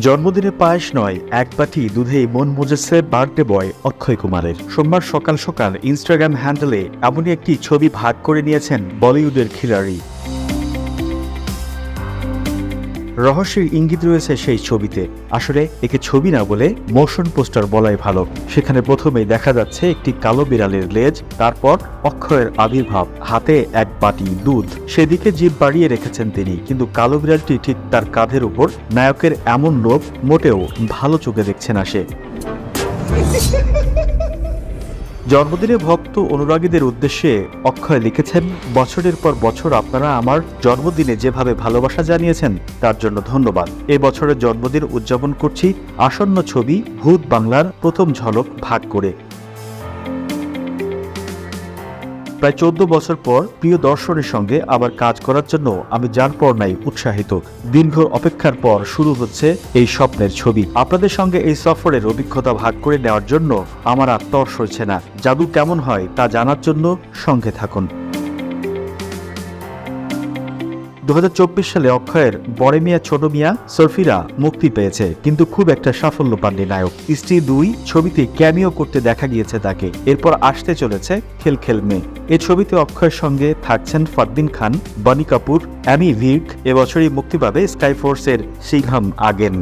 জন্মদিনে পায়েস নয়, এক বাটি দুধেই মন মজেছে বার্থডে বয় অক্ষয় কুমারের। সোমবার সকাল সকাল ইনস্টাগ্রাম হ্যান্ডেলে এমনই একটি ছবি ভাগ করে নিয়েছেন বলিউডের খিলাড়ি। রহস্যের ইঙ্গিত রয়েছে সেই ছবিতে। আসলে একে ছবি না বলে মোশন পোস্টার বলাই ভালো। সেখানে প্রথমেই দেখা যাচ্ছে একটি কালো বিড়ালের লেজ, তারপর অক্ষয়ের আবির্ভাব, হাতে এক বাটি দুধ। সেদিকে জিভ বাড়িয়ে রেখেছেন তিনি, কিন্তু কালো বিড়ালটি ঠিক তার কাঁধের উপর, নায়কের এমন লোভ মোটেও ভালো চোখে দেখছে না সে। জন্মদিনে ভক্ত অনুরাগীদের উদ্দেশ্যে অক্ষয় লিখেছেন, বছরের পর বছর আপনারা আমার জন্মদিনে যেভাবে ভালোবাসা জানিয়েছেন, তার জন্য ধন্যবাদ। এ বছরের জন্মদিন উদযাপন করছি আসন্ন ছবি, ভূত বাংলার প্রথম ঝলক ভাগ করে। প্রায় চোদ্দ বছর পর প্রিয় দর্শনের সঙ্গে আবার কাজ করার জন্য আমি যার পর নাই উৎসাহিত। দীর্ঘ অপেক্ষার পর শুরু হচ্ছে এই স্বপ্নের ছবি। আপনাদের সঙ্গে এই সফরের অভিজ্ঞতা ভাগ করে নেওয়ার জন্য আমার আর তর সরছে না। জাদু কেমন হয় তা জানার জন্য সঙ্গে থাকুন। দুহাজার চব্বিশ সালে অক্ষয়ের বড় মিয়া, ছোট মিয়া সরফিরা মুক্তি পেয়েছে, কিন্তু খুব একটা সাফল্য পাননি নায়ক। স্ত্রী দুই ছবিতে ক্যামিও করতে দেখা গিয়েছে তাকে, এরপর আসতে চলেছে খেল খেল মেয়ে এ ছবিতে অক্ষয়ের সঙ্গে থাকছেন ফারদিন খান, বনি কাপুর, অ্যামি ভির্ক এবছরই মুক্তি পাবে স্কাইফোর্সের সিংহাম আগেন।